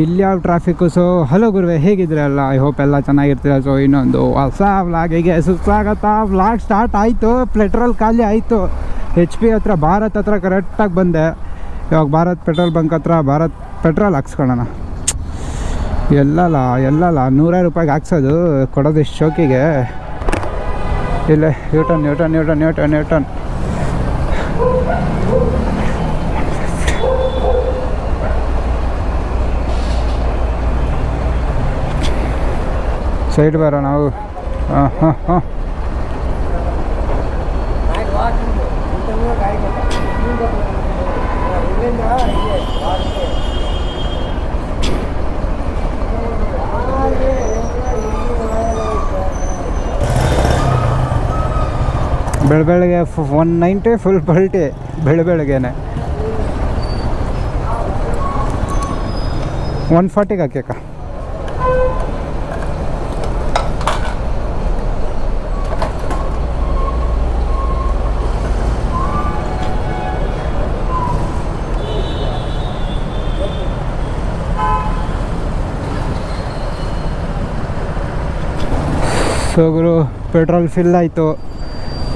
ಇಲ್ಲಿ ಯಾವ traffic so? Hello ಗುರುವೆ ಹೇಗಿದ್ರಲ್ಲ ಐ ಹೋಪ್ ಎಲ್ಲ ಚೆನ್ನಾಗಿರ್ತೀರ. ಸೊ ಇನ್ನೊಂದು ಹೊಸ ವ್ಲಾಗಿಗೆ ಸುಸ್ವಾಗತ. ವ್ಲಾಗ್ ಸ್ಟಾರ್ಟ್ ಆಯಿತು. ಪೆಟ್ರೋಲ್ ಖಾಲಿ ಆಯಿತು. ಎಚ್ ಪಿ ಹತ್ರ, ಭಾರತ್ ಹತ್ರ ಕರೆಕ್ಟಾಗಿ ಬಂದೆ. ಇವಾಗ ಭಾರತ್ ಪೆಟ್ರೋಲ್ ಬಂಕ್ ಹತ್ರ, ಭಾರತ್ ಪೆಟ್ರೋಲ್ ಹಾಕ್ಸ್ಕೊಳ್ಳೋಣ. ಎಲ್ಲಲ್ಲ ಎಲ್ಲಲ್ಲ, ನೂರಾರು ರೂಪಾಯಿಗೆ ಹಾಕ್ಸೋದು. ಕೊಡೋದು ಶೋಕಿಗೆ. ಇಲ್ಲೇ Newton Newton Newton Newton Newton side ಬರೋ ನಾವು. ಹಾಂ ಹಾಂ ಹಾಂ. ಬೆಳ ಬೆಳಗ್ಗೆ ಒನ್ ನೈಂಟಿ ಫುಲ್ ಪಲ್ಟಿ ಬೆಳ ಬೆಳಗ್ಗೆನೆ ಒನ್ ಫಾರ್ಟಿಗೆ ಹಾಕ್ಯಕ್ಕ. ಸೊ ಗುರು ಪೆಟ್ರೋಲ್ ಫಿಲ್ ಆಯಿತು,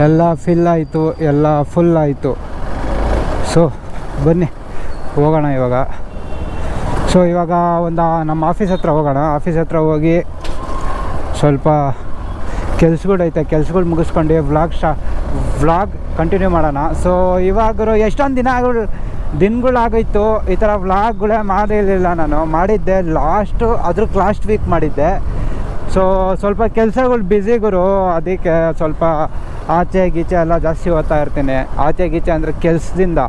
ಎಲ್ಲ ಫಿಲ್ ಆಯಿತು, ಎಲ್ಲ ಫುಲ್ ಆಯಿತು. ಸೊ ಬನ್ನಿ, ಹೋಗೋಣ ಇವಾಗ. ಸೊ ಇವಾಗ ಒಂದು, ನಮ್ಮ ಆಫೀಸ್ ಹತ್ರ ಹೋಗೋಣ. ಆಫೀಸ್ ಹತ್ರ ಹೋಗಿ ಸ್ವಲ್ಪ ಕೆಲ್ಸಗಳೈತೆ ಕೆಲ್ಸಗಳು ಮುಗಿಸ್ಕೊಂಡು ವ್ಲಾಗ್ ಶಾ ವ್ಲಾಗ್ ಕಂಟಿನ್ಯೂ ಮಾಡೋಣ. ಸೊ ಇವಾಗ ಎಷ್ಟೊಂದು ದಿನ ದಿನಗಳಾಗೋಯ್ತು ಈ ಥರ ವ್ಲಾಗ್ಗಳೇ ಮಾಡಿರಲಿಲ್ಲ ನಾನು. ಮಾಡಿದ್ದೆ ಲಾಸ್ಟು ಅದ್ರಕ್ಕೆ ಲಾಸ್ಟ್ ವೀಕ್ ಮಾಡಿದ್ದೆ. ಸೊ, ಸ್ವಲ್ಪ ಕೆಲಸಗಳು ಬ್ಯುಸಿ ಗುರು, ಅದಕ್ಕೆ ಸ್ವಲ್ಪ ಆಚೆ ಗೀಚೆ ಎಲ್ಲ ಜಾಸ್ತಿ ಓದ್ತಾ ಇರ್ತೀನಿ. ಆಚೆ ಗೀಚೆ ಅಂದರೆ ಕೆಲಸದಿಂದ.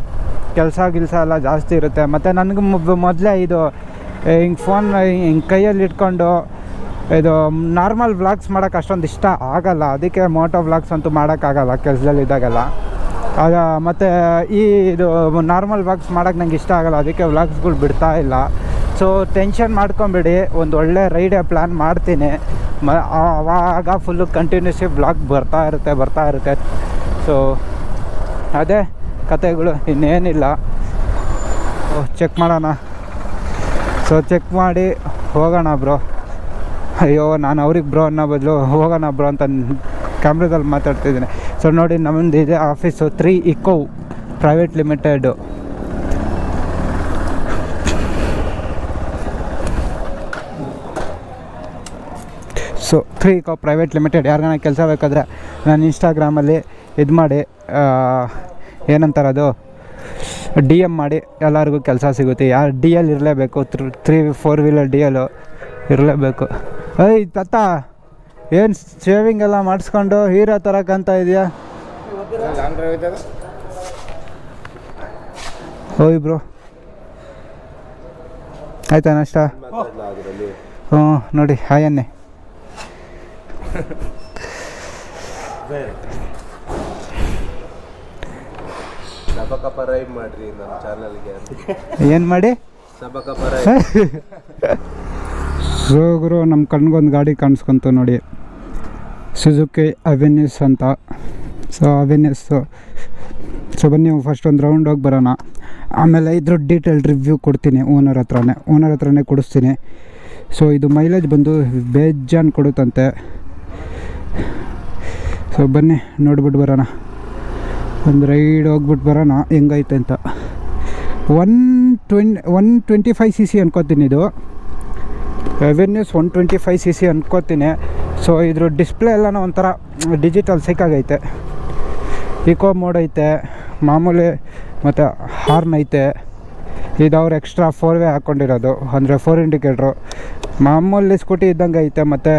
ಕೆಲಸ ಗಿಲ್ಸ ಎಲ್ಲ ಜಾಸ್ತಿ ಇರುತ್ತೆ. ಮತ್ತು ನನಗೆ ಮೊದಲೇ ಇದು ಹಿಂಗೆ ಫೋನ್ ಹಿಂಗೆ ಕೈಯಲ್ಲಿ ಇಟ್ಕೊಂಡು, ಇದು ನಾರ್ಮಲ್ ವ್ಲಾಗ್ಸ್ ಮಾಡೋಕ್ಕೆ ಅಷ್ಟೊಂದು ಇಷ್ಟ ಆಗಲ್ಲ. ಅದಕ್ಕೆ ಮೋಟೋ ವ್ಲಾಗ್ಸ್ ಅಂತೂ ಮಾಡೋಕ್ಕಾಗಲ್ಲ ಕೆಲಸದಲ್ಲಿ ಇದ್ದಾಗೆಲ್ಲ. ಆಗ ಮತ್ತು ಈ, ಇದು ನಾರ್ಮಲ್ ವ್ಲಾಗ್ಸ್ ಮಾಡೋಕ್ಕೆ ನಂಗೆ ಇಷ್ಟ ಆಗಲ್ಲ. ಅದಕ್ಕೆ ವ್ಲಾಗ್ಸ್ಗಳು ಬಿಡ್ತಾ ಇಲ್ಲ. ಸೊ ಟೆನ್ಷನ್ ಮಾಡ್ಕೊಂಬಿಡಿ. ಒಂದು ಒಳ್ಳೆ ರೈಡೇ ಪ್ಲ್ಯಾನ್ ಮಾಡ್ತೀನಿ. ಮ ಆವಾಗ ಫುಲ್ಲು ಕಂಟಿನ್ಯೂಸಿ ಬ್ಲಾಗ್ ಬರ್ತಾ ಇರುತ್ತೆ ಬರ್ತಾ ಇರುತ್ತೆ. ಸೊ ಅದೇ ಕತೆಗಳು ಇನ್ನೇನಿಲ್ಲ. ಚೆಕ್ ಮಾಡೋಣ. ಸೊ ಚೆಕ್ ಮಾಡಿ ಹೋಗೋಣ ಬ್ರೋ ಅಯ್ಯೋ, ನಾನು ಅವ್ರಿಗೆ ಬ್ರೋ ಅನ್ನೋ ಬದಲು ಹೋಗೋಣ ಬ್ರೋ ಅಂತ ಕ್ಯಾಮ್ರಾದಲ್ಲಿ ಮಾತಾಡ್ತಿದ್ದೀನಿ. ಸೊ ನೋಡಿ ನಮ್ಮದು ಇದೆ office three eco private limited so three ಕಾ ಪ್ರೈವೇಟ್ ಲಿಮಿಟೆಡ್ ಯಾರಿಗಾನ ಕೆಲಸ ಬೇಕಾದ್ರೆ ನಾನು ಇನ್ಸ್ಟಾಗ್ರಾಮಲ್ಲಿ ಇದು ಮಾಡಿ ಏನಂತಾರೆ ಅದು ಡಿ ಎಂ ಮಾಡಿ ಎಲ್ಲರಿಗೂ ಕೆಲಸ ಸಿಗುತ್ತೆ. ಯಾರು ಡಿ ಎಲ್ ಇರಲೇಬೇಕು three four wheeler D L ಇರಲೇಬೇಕು. ಏಯ್ ತತ್ತ ಏನು ಶೇವಿಂಗ್ ಎಲ್ಲ ಮಾಡಿಸ್ಕೊಂಡು ಹೀರೋ ಥರ ಕಾಣ್ತಾ ಇದೆಯಾ? ಹೋಯ್ ಬ್ರೋ. ಆಯ್ತಾ ನಷ್ಟ? ಹ್ಞೂ ನೋಡಿ ಹಾಯ್ ರೈಮ್ ಮಾಡ್ರಿ ನಮ್ಮ ಚಾನಲ್ಗೆ ಏನು ಮಾಡಿ? ಸಬಕಪ ಗುರು ಸೊ ಗುರು ನಮ್ಮ ಕಣ್ಗೊಂದು ಗಾಡಿ ಕಾಣಿಸ್ಕೊಂತು ನೋಡಿ. ಸುಜುಕಿ ಅವೆನ್ಯೂಸ್ ಅಂತ. ಸೊ ಅವೆನ್ಯೂಸು ಸೊ ಬನ್ನಿ ಫಸ್ಟ್ ಒಂದು ರೌಂಡ್ ಹೋಗಿ ಬರೋಣ. ಆಮೇಲೆ ಇದ್ರ ಡೀಟೇಲ್ ರಿವ್ಯೂ ಕೊಡ್ತೀನಿ ಓನರ್ ಹತ್ರನೇ. ಓನರ್ ಹತ್ರನೇ ಕೊಡಿಸ್ತೀನಿ. ಸೊ ಇದು ಮೈಲೇಜ್ ಬಂದು ಬೇಜಾನ್ ಕೊಡುತ್ತಂತೆ. ಸೊ ಬನ್ನಿ ನೋಡ್ಬಿಟ್ಟು ಬರೋಣ. ಒಂದು ರೈಡ್ ಹೋಗ್ಬಿಟ್ಟು ಬರೋಣ, ಹೆಂಗೈತೆ ಅಂತ. One ಟ್ವೆನ್, one twenty five C C ಅನ್ಕೋತೀನಿ ಇದು. Revenues one twenty five C C ಅನ್ಕೋತೀನಿ. ಸೊ ಇದ್ರ ಡಿಸ್ಪ್ಲೇ ಎಲ್ಲನೂ ಒಂಥರ ಡಿಜಿಟಲ್ ಸಿಕ್ಕಾಗೈತೆ ಇಕೋ ಮೋಡ್ ಐತೆ, ಮಾಮೂಲಿ ಮತ್ತು ಹಾರ್ನ್ ಐತೆ. ಇದು ಅವ್ರು ಎಕ್ಸ್ಟ್ರಾ ಫೋರ್ ವೇ ಹಾಕ್ಕೊಂಡಿರೋದು ಅಂದರೆ ಫೋರ್ ಇಂಡಿಕೇಟ್ರು ಮಾಮೂಲಿ ಸ್ಕೂಟಿ ಇದ್ದಂಗೆ ಐತೆ, ಮತ್ತು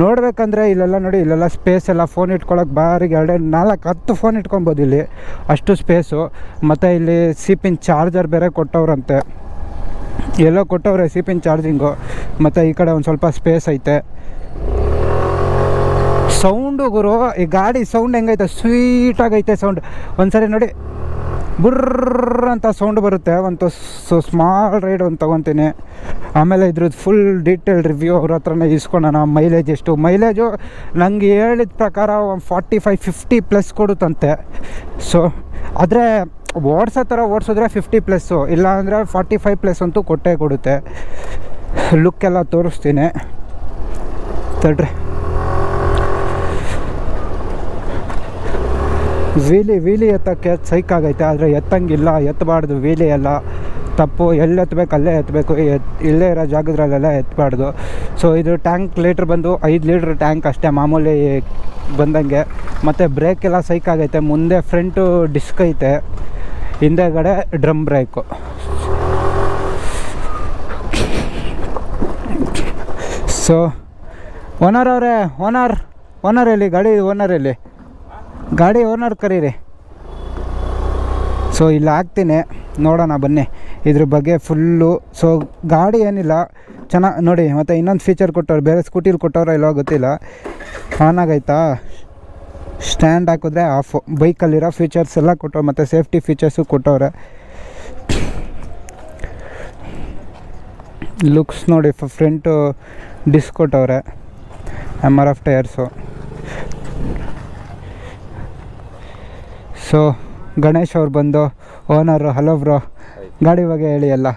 ನೋಡ್ಬೇಕಂದ್ರೆ ಇಲ್ಲೆಲ್ಲ ನೋಡಿ, ಇಲ್ಲೆಲ್ಲ ಸ್ಪೇಸ್ ಎಲ್ಲ ಫೋನ್ ಇಟ್ಕೊಳ್ಳೋಕೆ ಬಾರಿಗೆ ಎರಡು, ನಾಲ್ಕು, ಹತ್ತು ಫೋನ್ ಇಟ್ಕೊಬೋದು ಇಲ್ಲಿ. ಅಷ್ಟು ಸ್ಪೇಸು ಮತ್ತು ಇಲ್ಲಿ ಸಿಪಿನ್ ಚಾರ್ಜರ್ ಬೇರೆ ಕೊಟ್ಟವ್ರಂತೆ. ಎಲ್ಲೋ ಕೊಟ್ಟವ್ರೆ ಸಿಪಿನ್ ಚಾರ್ಜಿಂಗು ಮತ್ತು ಈ ಕಡೆ ಒಂದು ಸ್ವಲ್ಪ ಸ್ಪೇಸ್ ಐತೆ. ಸೌಂಡು ಗುರು, ಈ ಗಾಡಿ ಸೌಂಡ್ ಹೆಂಗೈತೆ? ಸ್ವೀಟಾಗೈತೆ ಸೌಂಡ್ ಒಂದ್ಸರಿ ನೋಡಿ ಬುರ್ರ್ ಅಂತ ಸೌಂಡ್ ಬರುತ್ತೆ. ಒಂದು ಸೊ ಸ್ಮಾಲ್ ರೈಡ್ ಒಂದು ತೊಗೊತೀನಿ. ಆಮೇಲೆ ಇದ್ರದ್ದು ಫುಲ್ ಡೀಟೇಲ್ ರಿವ್ಯೂ ಅವ್ರ ಹತ್ರನೇ ಇಸ್ಕೊಳ್ಳೋಣ ಮೈಲೇಜ್ ಎಷ್ಟು? ಮೈಲೇಜು ನನಗೆ ಹೇಳಿದ ಪ್ರಕಾರ ಒಂದು ಫಾರ್ಟಿ ಫೈವ್ ಫಿಫ್ಟಿ ಪ್ಲಸ್ ಕೊಡುತ್ತಂತೆ. ಸೊ ಆದರೆ ಓಡಿಸೋ ಥರ ಓಡಿಸಿದ್ರೆ ಫಿಫ್ಟಿ ಪ್ಲಸ್ಸು ಇಲ್ಲ ಅಂದರೆ ಫಾರ್ಟಿ ಫೈವ್ ಪ್ಲಸ್ ಅಂತೂ ಕೊಟ್ಟೇ ಕೊಡುತ್ತೆ. ಲುಕ್ ಎಲ್ಲ ತೋರಿಸ್ತೀನಿ. ತಡ್ರಿ. ವೀಲಿ ವೀಲಿ ಎತ್ತಕ್ಕೆ ಆಗೈತೆ ಆದರೆ ಎತ್ತಂಗಿಲ್ಲ ಎತ್ತಬಾರ್ದು ವೀಲಿ ಎಲ್ಲ. ತಪ್ಪು, ಎಲ್ಲಿ ಎತ್ತಬೇಕು ಅಲ್ಲೇ ಎತ್ತಬೇಕು ಎತ್ ಇಲ್ಲೇ ಇರೋ ಜಾಗದ್ರಲ್ಲೆಲ್ಲ ಎತ್ತಬಾರ್ದು ಸೊ ಇದು ಟ್ಯಾಂಕ್ ಲೀಟ್ರ್ ಬಂದು ಐದು ಲೀಟ್ರ್ ಟ್ಯಾಂಕ್ ಅಷ್ಟೇ, ಮಾಮೂಲಿ ಬಂದಂಗೆ. ಮತ್ತು ಬ್ರೇಕ್ ಎಲ್ಲ ಸೈಕ್ ಆಗೈತೆ ಮುಂದೆ ಫ್ರಂಟು ಡಿಸ್ಕ್ ಐತೆ, ಹಿಂದೆಗಡೆ ಡ್ರಮ್ ಬ್ರೇಕು. ಸೊ ಓನರ್ ಅವರೇ, ಓನರ್ ಓನರ್ ಎಲ್ಲಿ, ಗಾಡಿ ಓನರ್ ಎಲ್ಲಿ? ಗಾಡಿ ಓನರ್ ಕರೀರಿ. ಸೊ ಇಲ್ಲಿ ಹಾಕ್ತೀನಿ. ನೋಡೋಣ ಬನ್ನಿ. ಇದ್ರ ಬಗ್ಗೆ ಫುಲ್ಲು ಸೊ ಗಾಡಿ ಏನಿಲ್ಲ. ಚೆನ್ನಾಗಿ ನೋಡಿ, ಮತ್ತು ಇನ್ನೊಂದು ಫೀಚರ್ ಕೊಟ್ಟವ್ರು, ಬೇರೆ ಸ್ಕೂಟಿಲಿ ಕೊಟ್ಟವ್ರ ಇಲ್ಲೋ ಗೊತ್ತಿಲ್ಲ. ಆನ್ ಆಗೈತಾ? ಸ್ಟ್ಯಾಂಡ್ ಹಾಕಿದ್ರೆ ಆಫ್ ಬೈಕಲ್ಲಿರೋ ಫೀಚರ್ಸ್ ಎಲ್ಲ ಕೊಟ್ಟವ್ರು, ಮತ್ತು ಸೇಫ್ಟಿ ಫೀಚರ್ಸು ಕೊಟ್ಟವ್ರೆ. ಲುಕ್ಸ್ ನೋಡಿ ಫ್ರಂಟು ಡಿಸ್ಕ್ ಕೊಟ್ಟವ್ರೆ. M R F tyres so Ganesh ಅವ್ರು ಬಂದು ಓನರು ಹಲೋ ಬ್ರೋ ಗಾಡಿ ಬಗ್ಗೆ ಹೇಳಿ ಎಲ್ಲ.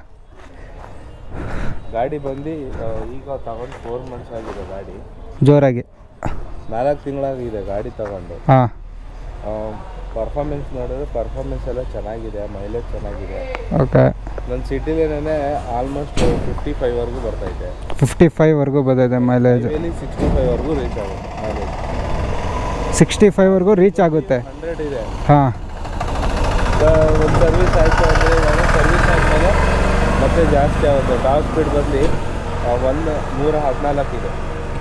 ಗಾಡಿ ಬಂದು ಈಗ ತಗೊಂಡು ಫೋರ್ ಮಂತ್ಸ್ ಆಗಿದೆ ಗಾಡಿ. ಜೋರಾಗಿ. ನಾಲ್ಕು ತಿಂಗಳಾಗಿದೆ ಗಾಡಿ ತಗೊಂಡು. ಹಾಂ. ಪರ್ಫಾರ್ಮೆನ್ಸ್ ನೋಡಿದ್ರೆ ಪರ್ಫಾರ್ಮೆನ್ಸ್ ಎಲ್ಲ ಚೆನ್ನಾಗಿದೆ ಮೈಲೇಜ್ ಚೆನ್ನಾಗಿದೆ. ಓಕೆ. ನನ್ನ ಸಿಟಿಲೇನೇ ಆಲ್ಮೋಸ್ಟ್ ಫಿಫ್ಟಿ ಫೈವ್ವರೆಗೂ ಬರ್ತೈತೆ ಫಿಫ್ಟಿ ಫೈವ್ವರೆಗೂ ಬಂದಿದೆ ಮೈಲೇಜ್ ಸಿಕ್ಸ್ಟಿ ಫೈವ್ವರೆಗೂ ರೀಚ್ ಆಗುತ್ತೆ. ಸಿಕ್ಸ್ಟಿ ಫೈವ್ವರೆಗೂ ರೀಚ್ ಆಗುತ್ತೆ. ಹಾಂ. ಸರ್ವಿಸ್ ಆಯಿತು ಅಂದರೆ ಸರ್ವಿಸ್ ಆದಮೇಲೆ ಮತ್ತೆ ಜಾಸ್ತಿ ಆಗುತ್ತೆ. ಟಾಪ್ ಸ್ಪೀಡ್ ಬಂದು ಒಂದು ನೂರ ಹದಿನಾಲ್ಕು ಇದೆ.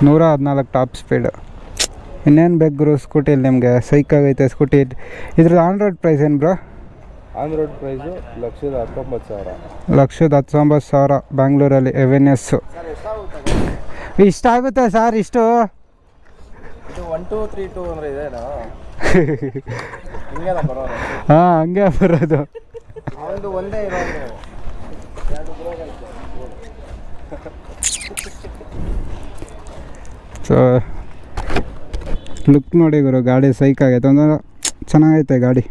ನೂರ ಹದಿನಾಲ್ಕು ಟಾಪ್ ಸ್ಪೀಡ್ ಇನ್ನೇನು ಬೇಕು ಗುರು ಸ್ಕೂಟಿಲಿ ನಿಮಗೆ? ಸೈಕ್ ಆಗೈತೆ ಸ್ಕೂಟಿ ಇದ್ರದ್ದು ಆನ್ ರೋಡ್ ಪ್ರೈಸ್ ಏನು ಬ್ರೋ ಆನ್ ರೋಡ್ ಪ್ರೈಸು ಲಕ್ಷದ ಹತ್ತೊಂಬತ್ತು ಸಾವಿರ. ಲಕ್ಷದ ಹತ್ತೊಂಬತ್ತು ಸಾವಿರ ಬ್ಯಾಂಗ್ಳೂರಲ್ಲಿ ಎವೆನ್ಯಸ್ಸು ಇಷ್ಟ ಆಗುತ್ತೆ ಸರ್ ಇಷ್ಟು? ಇದು ಒನ್ ಟು ತ್ರೀ ಟು ಅಂದರೆ ಇದೇನಾ ಹಿಂಗೆ ಬರೋದು. ಹಾಂ ಹಂಗೆ ಬರೋದು. ಒಂದು ಒಂದೇ ಇರೋದು ಸೊ ಲುಕ್ ನೋಡಿ ಗುರು ಗಾಡಿ ಸೈಕ್ ಆಗೈತೆ. ಅಂದ್ರೆ ಚೆನ್ನಾಗೈತೆ ಗಾಡಿ.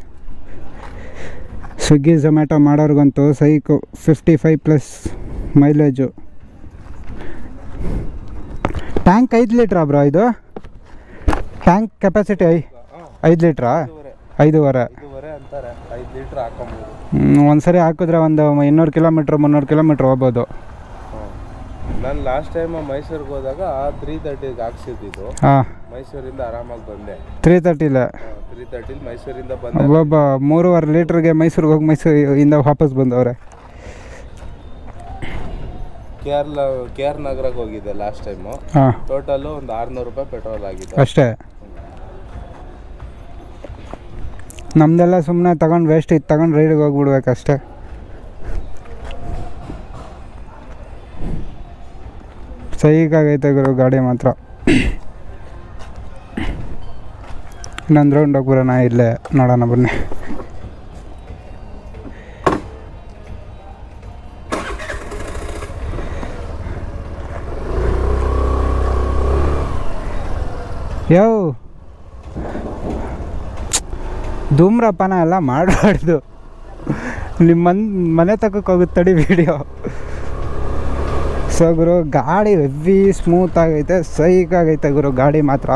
ಸ್ವಿಗ್ಗಿ ಝೊಮ್ಯಾಟೊ ಮಾಡೋರ್ಗಂತೂ psycho fifty five plus mileage tank ಐದು ಲೀಟ್ರಾ ಬ್ರೋ ಇದು? ಟ್ಯಾಂಕ್ ಕೆಪಾಸಿಟಿ ಐ ಐದು ಲೀಟ್ರಾ? ಐದೂವರೆ. ಇದುವರೆ ಅಂತಾರೆ. ಐದು ಲೀಟ್ರ್ ಹಾಕೊಂಬೋದು ಒಂದು ಸರಿ ಹಾಕಿದ್ರೆ ಒಂದು ಇನ್ನೂರು ಕಿಲೋಮೀಟ್ರ್ ಮುನ್ನೂರು ಕಿಲೋಮೀಟ್ರ್ ಹೋಗ್ಬೋದು. ನಾನು ಲಾಸ್ಟ್ ಟೈಮ್ ಮೈಸೂರಿಗೆ ಹೋದಾಗ ತ್ರೀ ತರ್ಟಿಗೆ ಹಾಕ್ಸಿದ್ದು ಹಾಂ. ಮೈಸೂರಿಂದ ಆರಾಮಾಗಿ ಬಂದೆ. ತ್ರೀ ತರ್ಟಿಲೆ ತ್ರೀ ತರ್ಟಿಲಿ ಮೈಸೂರಿಂದ ಬಂದೆ. ಒಬ್ಬ ಮೂರುವರೆ ಲೀಟ್ರಿಗೆ ಮೈಸೂರಿಗೆ ಹೋಗಿ ಮೈಸೂರಿಂದ ವಾಪಸ್ ಬಂದವ್ರೆ. ಕೆ ಆರ್ ಕೆ ಆರ್ ನಗರಕ್ಕೆ ಹೋಗಿದ್ದೆ ಲಾಸ್ಟ್ ಟೈಮು ಟೋಟಲು ಒಂದು ಆರುನೂರು ರೂಪಾಯಿ ಪೆಟ್ರೋಲ್ ಆಗಿದೆ ಅಷ್ಟೇ? ನಮ್ದೆಲ್ಲ ಸುಮ್ಮನೆ ತಗೊಂಡು ವೇಸ್ಟ್ ಇತ್ತು ತಗೊಂಡು ರೈಡಿಗೆ ಹೋಗ್ಬಿಡ್ಬೇಕಷ್ಟೇ. ಸೈಕಾಗೈತೆ ಗುರು, ಗಾಡಿ ಮಾತ್ರ. ಇನ್ನೊಂದು ರೌಂಡ್ ಹೋಗ್ಬಿಡೋಣ ಇಲ್ಲೇ, ನೋಡೋಣ ಬನ್ನಿ. ಧೂಮ್ರಪಾನ ಎಲ್ಲ ಮಾಡಬಾರ್ದು ನಿಮ್ಮ ಮನ್ ಮನೆ ಹೋಗುತ್ತೆ ತಡಿ ವಿಡಿಯೋ ಸೊ ಗುರು, ಗಾಡಿ ಹೆವಿ ಸ್ಮೂತ್ ಆಗೈತೆ, ಸೈಕ್ ಆಗೈತೆ ಗುರು, ಗಾಡಿ ಮಾತ್ರ.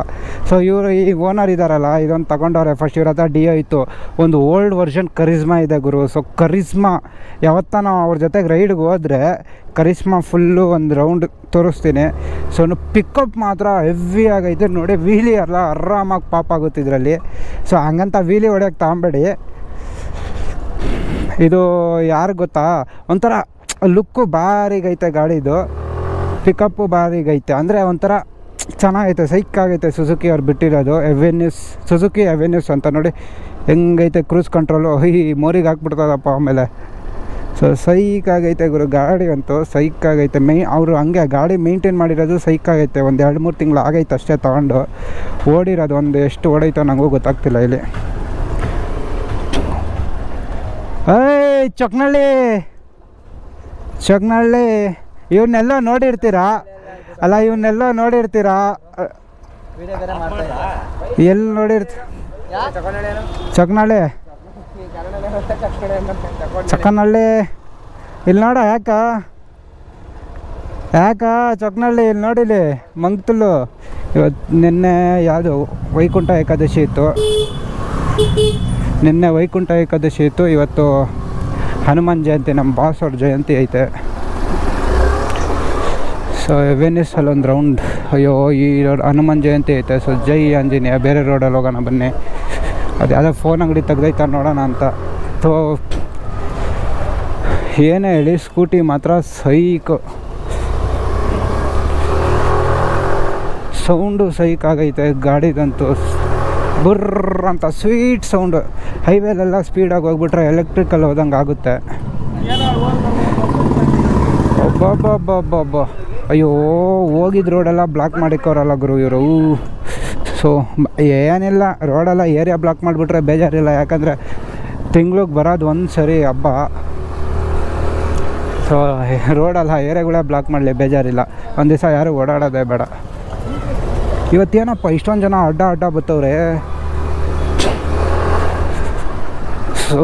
ಸೊ ಇವರು ಈ ಓನರ್ ಇದ್ದಾರಲ್ಲ ಇದೊಂದು ತಗೊಂಡವ್ರೆ. ಫಸ್ಟ್ ಇವ್ರ ಹತ್ರ ಡಿ ಇತ್ತು. ಒಂದು ಓಲ್ಡ್ ವರ್ಷನ್ ಕರಿಸ್ಮಾ ಇದೆ ಗುರು. ಸೊ ಕರಿಸ್ಮಾ ಯಾವತ್ತ ನಾವು ಅವ್ರ ಜೊತೆಗೆ ರೈಡ್ಗೆ ಹೋದರೆ ಕರಿಸ್ಮಾ ಫುಲ್ಲು ಒಂದು ರೌಂಡ್ ತೋರಿಸ್ತೀನಿ. ಸೊ ಪಿಕಪ್ ಮಾತ್ರ ಹೆವಿ ಆಗೈತೆ. ನೋಡಿ ವೀಲಿ ಅಲ್ಲ, ಆರಾಮಾಗಿ ಪಾಪ್ ಆಗುತ್ತೆ ಇದರಲ್ಲಿ. ಸೊ ಹಂಗಂತ ವೀಲಿ ಹೊಡೆಯೋಕ್ಕೆ ತಗೊಂಬೇಡಿ ಇದು ಯಾರು ಗೊತ್ತಾ? ಒಂಥರ ಲುಕ್ಕು ಭಾರಿಗೈತೆ ಗಾಡಿದು. ಪಿಕಪ್ಪು ಭಾರಿಗೈತೆ ಅಂದರೆ ಒಂಥರ ಚೆನ್ನಾಗೈತೆ, ಸೈಕ್ ಆಗೈತೆ ಸುಜುಕಿ ಅವ್ರು ಬಿಟ್ಟಿರೋದು. ಎವೆನ್ಯೂಸ್ ಸುಜುಕಿ ಎವೆನ್ಯೂಸ್ ಅಂತ ನೋಡಿ ಹೆಂಗೈತೆ ಕ್ರೂಸ್ ಕಂಟ್ರೋಲು ಈ ಮೋರಿಗೆ ಹಾಕ್ಬಿಡ್ತದಪ್ಪ ಆಮೇಲೆ. ಸೊ ಸೈಕ್ ಆಗೈತೆ ಗುರು, ಗಾಡಿ ಅಂತೂ ಸೈಕ್ ಆಗೈತೆ. ಮೈ ಅವರು ಹಂಗೆ ಗಾಡಿ ಮೇಂಟೈನ್ ಮಾಡಿರೋದು ಸೈಕ್ ಆಗೈತೆ. ಒಂದು ಎರಡು ಮೂರು ತಿಂಗಳು ಆಗೈತೆ ಅಷ್ಟೇ ತೊಗೊಂಡು. ಓಡಿರೋದು ಒಂದು ಎಷ್ಟು ಓಡೈತೋ ನನಗೂ ಗೊತ್ತಾಗ್ತಿಲ್ಲ ಇಲ್ಲಿ. ಏಯ್, ಚೊಕ್ನಳ್ಳಿ! ಚೊಕ್ನಳ್ಳಿ ಇವನ್ನೆಲ್ಲ ನೋಡಿರ್ತೀರಾ? ಅಲ್ಲ ಇವನ್ನೆಲ್ಲ ನೋಡಿರ್ತೀರಾ? ಎಲ್ಲಿ ನೋಡಿರ್ತೀರ ಚೊಕ್ನಳ್ಳಿ ಚಕ್ಕನಹಳ್ಳಿ ಇಲ್ಲಿ ನೋಡ ಯಾಕ? ಯಾಕ ಚೊಕ್ಕನಹಳ್ಳಿ ಇಲ್ಲಿ ನೋಡಿಲಿ? ಮಂಗ್ತುಲ್ಲು ಇವತ್ತು ನಿನ್ನೆ ಯಾವುದು ವೈಕುಂಠ ಏಕಾದಶಿ ಇತ್ತು. ನಿನ್ನೆ ವೈಕುಂಠ ಏಕಾದಶಿ ಇತ್ತು, ಇವತ್ತು ಹನುಮಾನ್ ಜಯಂತಿ, ನಮ್ಮ ಬಾಸ್ ಅವ್ರ ಜಯಂತಿ ಐತೆ. ಸೊ ವೆನಿಸ್ ಅಲ್ಲೊಂದು ರೌಂಡ್ ಅಯ್ಯೋ, ಈ ರೋಡ್ ಹನುಮಾನ್ ಜಯಂತಿ ಐತೆ. ಸೊ ಜೈ ಆಂಜನೇಯ, ಬೇರೆ ರೋಡಲ್ಲಿ ಹೋಗೋಣ ಬನ್ನಿ. ಅದು ಯಾವುದೋ ಫೋನ್ ಅಂಗಡಿ ತೆಗ್ದೈತ ನೋಡೋಣ ಅಂತ. ಸೊ ಏನೇ ಹೇಳಿ ಸ್ಕೂಟಿ ಮಾತ್ರ ಸೈಕ್. ಸೌಂಡು ಸೈಕ್ ಆಗೈತೆ, ಗಾಡಿದಂತೂ. ಬುರ್ರ್ ಅಂತ ಸ್ವೀಟ್ ಸೌಂಡು ಹೈವೇಲೆಲ್ಲ ಸ್ಪೀಡಾಗಿ ಹೋಗ್ಬಿಟ್ರೆ ಎಲೆಕ್ಟ್ರಿಕಲ್ ಹೋದಂಗೆ ಆಗುತ್ತೆ. ಒಬ್ಬೊಬ್ಬೊಬ್ಬೊಬ್ಬ ಅಯ್ಯೋ ಹೋಗಿದ್ದ ರೋಡೆಲ್ಲ ಬ್ಲಾಕ್ ಮಾಡಿಕೋರಲ್ಲ ಗುರು ಇವರು. ಸೊ ಏನಿಲ್ಲ, ರೋಡೆಲ್ಲ ಏರಿಯಾ ಬ್ಲಾಕ್ ಮಾಡಿಬಿಟ್ರೆ ಬೇಜಾರಿಲ್ಲ. ಯಾಕಂದರೆ ತಿಂಗ್ಳಿಗೆ ಬರೋದು ಒಂದು ಸರಿ ಹಬ್ಬ. ಸೊ ರೋಡಲ್ಲ ಏರಿಯಾಗಳೇ ಬ್ಲಾಕ್ ಮಾಡಲಿ, ಬೇಜಾರಿಲ್ಲ. ಒಂದು ದಿವಸ ಯಾರು ಓಡಾಡೋದೇ ಬೇಡ. ಇವತ್ತೇನಪ್ಪ, ಇಷ್ಟೊಂದು ಜನ ಅಡ್ಡ ಅಡ್ಡ ಬತ್ತವ್ರೆ. ಸೊ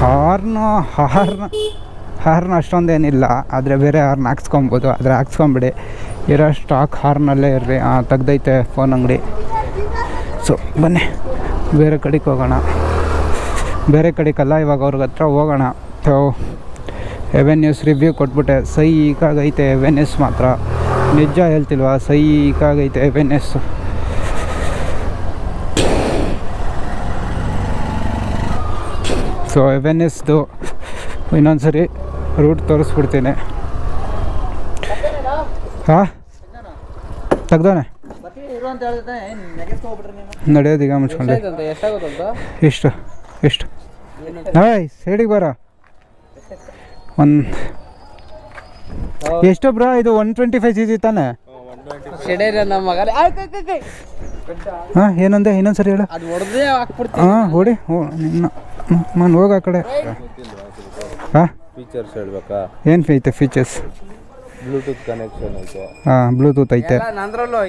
ಹಾರ್ನ ಹಾರ್ನ, ಹಾರ್ನ್ ಅಷ್ಟೊಂದೇನಿಲ್ಲ, ಆದರೆ ಬೇರೆ ಹಾರ್ನ್ ಹಾಕ್ಸ್ಕೊಬೋದು. ಆದರೆ ಹಾಕ್ಸ್ಕೊಂಬಿಡಿ. ಇರೋ ಸ್ಟಾಕ್ ಹಾರ್ನಲ್ಲೇ ಇರ್ರಿ. ತೆಗ್ದೈತೆ ಫೋನ್ ಅಂಗಡಿ. ಸೊ ಬನ್ನಿ, ಬೇರೆ ಕಡೆಗೆ ಹೋಗೋಣ. ಬೇರೆ ಕಡೆಗಲ್ಲ ಇವಾಗ ಅವ್ರ ಹತ್ರ ಹೋಗೋಣ. So ಎವೆನ್ಯೂಸ್ review ಕೊಟ್ಬಿಟ್ಟೆ. ಸೈಕಾಗೈತೆ ಎವೆನ್ಯೂಸ್ ಮಾತ್ರ. ನಿಜ ಹೇಳ್ತಿಲ್ವಾ? ಸೈಕಾಗೈತೆ ಎವೆನ್ಯೂಸ್ ಸೊ ಎವೆನ್ಯೂಸ್ದು ಇನ್ನೊಂದು ಸರಿ ರೂಟ್ ತೋರಿಸ್ಬಿಡ್ತೀನಿ. ಹಾಂ? ತೆಗ್ದಾನೆ? ನಡೆಯೋದು ಈಗ ಮುಚ್ಕೊಂಡೆ. ಎಷ್ಟು ಎಷ್ಟು ಹಾಯ್ ಸೈಡಿಗೆ ಬರ. ಒಂದು ಎಷ್ಟು ಬ್ರೋ ಇದು one twenty five C G ತಾನೆ? ಹಾಂ ಏನಂದೆ? ಇನ್ನೊಂದು ಸರಿ ಹೇಳು. ಹಾಂ ಹೊಡಿ ನಾನು ಹೋಗ ಆ ಕಡೆ. ಹಾಂ? ಫೀಚರ್ಸ್ ಹೇಳ್ಬೇಕಾ ಏನು ಐತೆ ಫೀಚರ್ಸ್ ಬ್ಲೂಟೂತ್ ಕನೆಕ್ಷನ್ ಐತೆ. ಹಾಂ ಬ್ಲೂಟೂತ್ ಐತೆ.